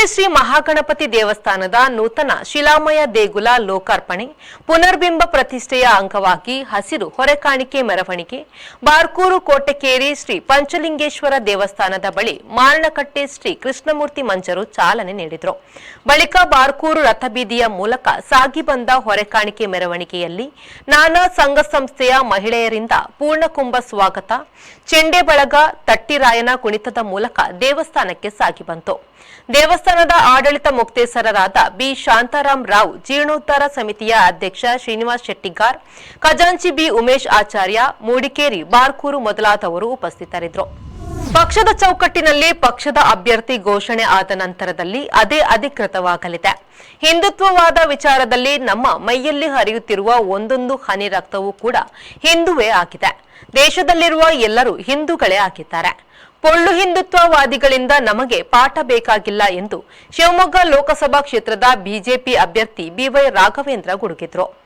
ಶೃಂಗೇರಿ ಶ್ರೀ ಮಹಾಗಣಪತಿ ದೇವಸ್ಥಾನದ ನೂತನ ಶಿಲಾಮಯ ದೇಗುಲ ಲೋಕಾರ್ಪಣೆ, ಪುನರ್ಬಿಂಬ ಪ್ರತಿಷ್ಠೆಯ ಅಂಗವಾಗಿ ಹಸಿರು ಹೊರೆಕಾಣಿಕೆ ಮೆರವಣಿಗೆ, ಬಾರ್ಕೂರು ಕೋಟೆಕೇರಿ ಶ್ರೀ ಪಂಚಲಿಂಗೇಶ್ವರ ದೇವಸ್ಥಾನದ ಬಳಿ ಮಾರಣಕಟ್ಟೆ ಶ್ರೀ ಕೃಷ್ಣಮೂರ್ತಿ ಮಂಜರು ಚಾಲನೆ ನೀಡಿದರು. ಬಳಿಕ ಬಾರ್ಕೂರು ರಥಬೀದಿಯ ಮೂಲಕ ಸಾಗಿ ಬಂದ ಹೊರೆಕಾಣಿಕೆ ಮೆರವಣಿಗೆಯಲ್ಲಿ ನಾನಾ ಸಂಘ ಸಂಸ್ಥೆಯ ಮಹಿಳೆಯರಿಂದ ಪೂರ್ಣಕುಂಭ ಸ್ವಾಗತ, ಚೆಂಡೆ ಬಳಗ, ತಟ್ಟಿರಾಯನ ಕುಣಿತದ ಮೂಲಕ ದೇವಸ್ಥಾನಕ್ಕೆ ಸಾಗಿ ಬಂತು. ದೇವಸ್ಥಾನದ ಆಡಳಿತ ಮುಕ್ತೇಸರರಾದ ಬಿ. ಶಾಂತಾರಾಮ್ ರಾವ್, ಜೀರ್ಣೋದ್ಧಾರ ಸಮಿತಿಯ ಅಧ್ಯಕ್ಷ ಶ್ರೀನಿವಾಸ್ ಶೆಟ್ಟಿಗಾರ್, ಖಜಾಂಚಿ ಬಿ. ಉಮೇಶ್ ಆಚಾರ್ಯ, ಮೂಡಿಕೇರಿ ಬಾರ್ಕೂರು ಮೊದಲಾದವರು ಉಪಸ್ಥಿತರಿದ್ದರು. ಪಕ್ಷದ ಚೌಕಟ್ಟಿನಲ್ಲಿ ಪಕ್ಷದ ಅಭ್ಯರ್ಥಿ ಘೋಷಣೆ ಆದ ನಂತರದಲ್ಲಿ ಅದೇ ಅಧಿಕೃತವಾಗಲಿದೆ. ಹಿಂದುತ್ವವಾದ ವಿಚಾರದಲ್ಲಿ ನಮ್ಮ ಮೈಯಲ್ಲಿ ಹರಿಯುತ್ತಿರುವ ಒಂದೊಂದು ಹನಿ ರಕ್ತವೂ ಕೂಡ ಹಿಂದುವೇ ಆಗಿದೆ. ದೇಶದಲ್ಲಿರುವ ಎಲ್ಲರೂ ಹಿಂದೂಗಳೇ ಆಗಿದ್ದಾರೆ. ಪೊಳ್ಳು ಹಿಂದುತ್ವವಾದಿಗಳಿಂದ ನಮಗೆ ಪಾಠ ಬೇಕಾಗಿಲ್ಲ ಎಂದು ಶಿವಮೊಗ್ಗ ಲೋಕಸಭಾ ಕ್ಷೇತ್ರದ ಬಿಜೆಪಿ ಅಭ್ಯರ್ಥಿ ಬಿವೈ ರಾಘವೇಂದ್ರ ಗುಡುಗಿದ್ರು.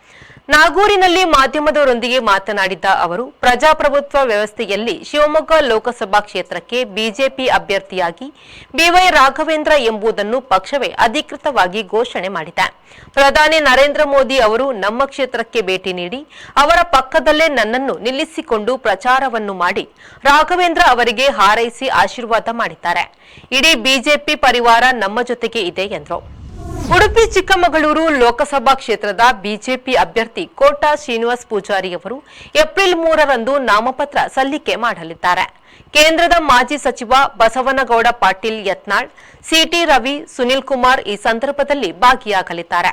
ನಾಗೂರಿನಲ್ಲಿ ಮಾಧ್ಯಮದವರೊಂದಿಗೆ ಮಾತನಾಡಿದ ಅವರು, ಪ್ರಜಾಪ್ರಭುತ್ವ ವ್ಯವಸ್ಥೆಯಲ್ಲಿ ಶಿವಮೊಗ್ಗ ಲೋಕಸಭಾ ಕ್ಷೇತ್ರಕ್ಕೆ ಬಿಜೆಪಿ ಅಭ್ಯರ್ಥಿಯಾಗಿ ಬಿವೈ ರಾಘವೇಂದ್ರ ಎಂಬುದನ್ನು ಪಕ್ಷವೇ ಅಧಿಕೃತವಾಗಿ ಘೋಷಣೆ ಮಾಡಿದೆ. ಪ್ರಧಾನಿ ನರೇಂದ್ರ ಮೋದಿ ಅವರು ನಮ್ಮ ಕ್ಷೇತ್ರಕ್ಕೆ ಭೇಟಿ ನೀಡಿ, ಅವರ ಪಕ್ಕದಲ್ಲೇ ನನ್ನನ್ನು ನಿಲ್ಲಿಸಿಕೊಂಡು ಪ್ರಚಾರವನ್ನು ಮಾಡಿ, ರಾಘವೇಂದ್ರ ಅವರಿಗೆ ಹಾರೈಸಿ ಆಶೀರ್ವಾದ ಮಾಡಿದ್ದಾರೆ. ಇಡೀ ಬಿಜೆಪಿ ಪರಿವಾರ ನಮ್ಮ ಜೊತೆಗೆ ಇದೆ ಎಂದರು. ಉಡುಪಿ ಚಿಕ್ಕಮಗಳೂರು ಲೋಕಸಭಾ ಕ್ಷೇತ್ರದ ಬಿಜೆಪಿ ಅಭ್ಯರ್ಥಿ ಕೋಟಾ ಶ್ರೀನಿವಾಸ್ ಪೂಜಾರಿ ಅವರು ಏಪ್ರಿಲ್ ಮೂರರಂದು ನಾಮಪತ್ರ ಸಲ್ಲಿಕೆ ಮಾಡಲಿದ್ದಾರೆ. ಕೇಂದ್ರದ ಮಾಜಿ ಸಚಿವ ಬಸವನಗೌಡ ಪಾಟೀಲ್ ಯತ್ನಾಳ್, ಸಿಟಿ ರವಿ ಸುನಿಲ್ ಕುಮಾರ್ ಈ ಸಂದರ್ಭದಲ್ಲಿ ಭಾಗಿಯಾಗಲಿದ್ದಾರೆ.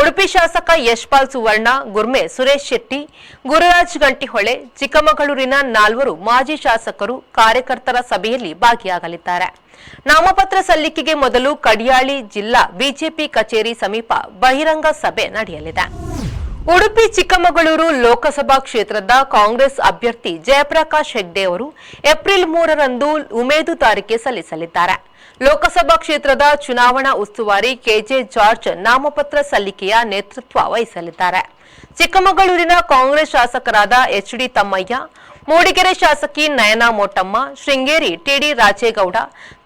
ಉಡುಪಿ ಶಾಸಕ ಯಶ್ಪಾಲ್ ಸುವರ್ಣ, ಗುರ್ಮೆ ಸುರೇಶ್ ಶೆಟ್ಟಿ, ಗುರುರಾಜ್ ಗಂಟಿಹೊಳೆ, ಚಿಕ್ಕಮಗಳೂರಿನ ನಾಲ್ವರು ಮಾಜಿ ಶಾಸಕರು ಕಾರ್ಯಕರ್ತರ ಸಭೆಯಲ್ಲಿ ಭಾಗಿಯಾಗಲಿದ್ದಾರೆ. ನಾಮಪತ್ರ ಸಲ್ಲಿಕೆಗೆ ಮೊದಲು ಕಡಿಯಾಳಿ ಜಿಲ್ಲಾ ಬಿಜೆಪಿ ಕಚೇರಿ ಸಮೀಪ ಬಹಿರಂಗ ಸಭೆ ನಡೆಯಲಿದೆ. ಉಡುಪಿ ಚಿಕ್ಕಮಗಳೂರು ಲೋಕಸಭಾ ಕ್ಷೇತ್ರದ ಕಾಂಗ್ರೆಸ್ ಅಭ್ಯರ್ಥಿ ಜಯಪ್ರಕಾಶ್ ಹೆಗ್ಡೆ ಅವರು ಏಪ್ರಿಲ್ ಮೂರರಂದು ಉಮೇದುದಾರಿಕೆ ಸಲ್ಲಿಸಲಿದ್ದಾರೆ. ಲೋಕಸಭಾ ಕ್ಷೇತ್ರದ ಚುನಾವಣಾ ಉಸ್ತುವಾರಿ ಕೆಜೆ ಜಾರ್ಜ್ ನಾಮಪತ್ರ ಸಲ್ಲಿಕೆಯ ನೇತೃತ್ವ ವಹಿಸಲಿದ್ದಾರೆ. ಚಿಕ್ಕಮಗಳೂರಿನ ಕಾಂಗ್ರೆಸ್ ಶಾಸಕರಾದ ಎಚ್ಡಿ ತಮ್ಮಯ್ಯ, ಮೂಡಿಗೆರೆ ಶಾಸಕಿ ನಯನಾ ಮೋಟಮ್ಮ, ಶೃಂಗೇರಿ ಟಿಡಿ ರಾಜೇಗೌಡ,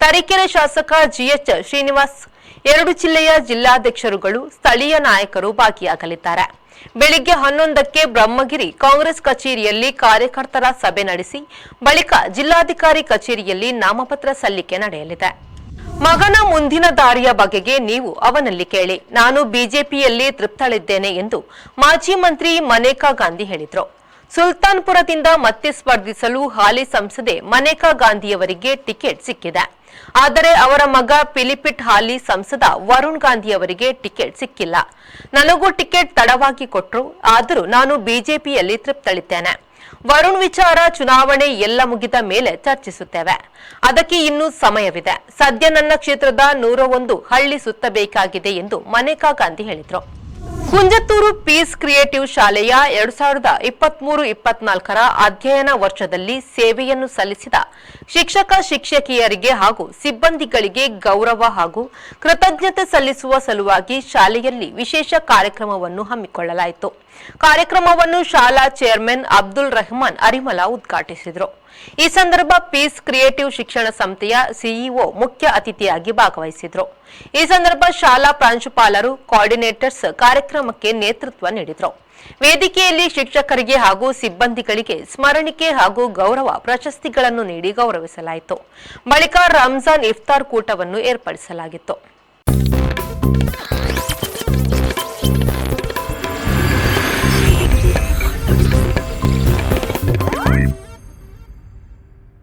ತರೀಕೆರೆ ಶಾಸಕ ಜಿಎಚ್ ಶ್ರೀನಿವಾಸ್ ಎರಡು ಜಿಲ್ಲೆಯ ಜಿಲ್ಲಾಧ್ಯಕ್ಷರುಗಳು ಸ್ಥಳೀಯ ನಾಯಕರು ಭಾಗಿಯಾಗಲಿದ್ದಾರೆ. ಬೆಳಿಗ್ಗೆ ಹನ್ನೊಂದಕ್ಕೆ ಬ್ರಹ್ಮಗಿರಿ ಕಾಂಗ್ರೆಸ್ ಕಚೇರಿಯಲ್ಲಿ ಕಾರ್ಯಕರ್ತರ ಸಭೆ ನಡೆಸಿ ಬಳಿಕ ಜಿಲ್ಲಾಧಿಕಾರಿ ಕಚೇರಿಯಲ್ಲಿ ನಾಮಪತ್ರ ಸಲ್ಲಿಕೆ ನಡೆಯಲಿದೆ. ಮಗನ ಮುಂದಿನ ದಾರಿಯ ಬಗೆಗೆ ನೀವು ಅವನಲ್ಲಿ ಕೇಳಿ. ನಾನು ಬಿಜೆಪಿಯಲ್ಲಿ ತೃಪ್ತಳಿದ್ದೇನೆ ಎಂದು ಮಾಜಿ ಮಂತ್ರಿ ಮನೇಕಾ ಗಾಂಧಿ ಹೇಳಿದರು. ಸುಲ್ತಾನ್ಪುರದಿಂದ ಮತ್ತೆ ಸ್ಪರ್ಧಿಸಲು ಹಾಲಿ ಸಂಸದೆ ಮನೇಕಾ ಗಾಂಧಿಯವರಿಗೆ ಟಿಕೆಟ್ ಸಿಕ್ಕಿದೆ. ಆದರೆ ಅವರ ಮಗ ಪಿಲಿಪಿಟ್ ಹಾಲಿ ಸಂಸದ ವರುಣ್ ಗಾಂಧಿ ಅವರಿಗೆ ಟಿಕೆಟ್ ಸಿಕ್ಕಿಲ್ಲ. ನನಗೂ ಟಿಕೆಟ್ ತಡವಾಗಿ ಕೊಟ್ಟರು ಆದರೂ ನಾನು ಬಿಜೆಪಿಯಲ್ಲಿ ತೃಪ್ತಳಿದ್ದೇನೆ. ವರುಣ್ ವಿಚಾರ ಚುನಾವಣೆ ಎಲ್ಲ ಮುಗಿದ ಮೇಲೆ ಚರ್ಚಿಸುತ್ತೇವೆ. ಅದಕ್ಕೆ ಇನ್ನೂ ಸಮಯವಿದೆ. ಸದ್ಯ ನನ್ನ ಕ್ಷೇತ್ರದ ನೂರ ಒಂದು ಹಳ್ಳಿ ಸುತ್ತಬೇಕಾಗಿದೆ ಎಂದು ಮನೇಕಾ ಗಾಂಧಿ ಹೇಳಿದರು. ಕುಂಜತ್ತೂರು ಪೀಸ್ ಕ್ರಿಯೇಟಿವ್ ಶಾಲೆಯ ಎರಡು ಸಾವಿರದ ಇಪ್ಪತ್ಮೂರು ಇಪ್ಪತ್ನಾಲ್ಕರ ಅಧ್ಯಯನ ವರ್ಷದಲ್ಲಿ ಸೇವೆಯನ್ನು ಸಲ್ಲಿಸಿದ ಶಿಕ್ಷಕ, ಶಿಕ್ಷಕಿಯರಿಗೆ ಹಾಗೂ ಸಿಬ್ಬಂದಿಗಳಿಗೆ ಗೌರವ ಹಾಗೂ ಕೃತಜ್ಞತೆ ಸಲ್ಲಿಸುವ ಸಲುವಾಗಿ ಶಾಲೆಯಲ್ಲಿ ವಿಶೇಷ ಕಾರ್ಯಕ್ರಮವನ್ನು ಹಮ್ಮಿಕೊಳ್ಳಲಾಯಿತು. ಕಾರ್ಯಕ್ರಮವನ್ನು ಶಾಲಾ ಚೇರ್ಮನ್ ಅಬ್ದುಲ್ ರೆಹಮಾನ್ ಅರಿಮಲ ಉದ್ಘಾಟಿಸಿದರು. ಈ ಸಂದರ್ಭ ಪೀಸ್ ಕ್ರಿಯೇಟಿವ್ ಶಿಕ್ಷಣ ಸಂಸ್ಥೆಯ ಸಿಇಒ ಮುಖ್ಯ ಅತಿಥಿಯಾಗಿ ಭಾಗವಹಿಸಿದ್ರು. ಈ ಸಂದರ್ಭ ಶಾಲಾ ಪ್ರಾಂಶುಪಾಲರು ಕೋಆರ್ಡಿನೇಟರ್ಸ್ ಕಾರ್ಯಕ್ರಮಕ್ಕೆ ನೇತೃತ್ವ ನೀಡಿದರು. ವೇದಿಕೆಯಲ್ಲಿ ಶಿಕ್ಷಕರಿಗೆ ಹಾಗೂ ಸಿಬ್ಬಂದಿಗಳಿಗೆ ಸ್ಮರಣಿಕೆ ಹಾಗೂ ಗೌರವ ಪ್ರಶಸ್ತಿಗಳನ್ನು ನೀಡಿ ಗೌರವಿಸಲಾಯಿತು. ಬಳಿಕ ರಂಜಾನ್ ಇಫ್ತಾರ್ ಕೂಟವನ್ನು ಏರ್ಪಡಿಸಲಾಗಿತ್ತು.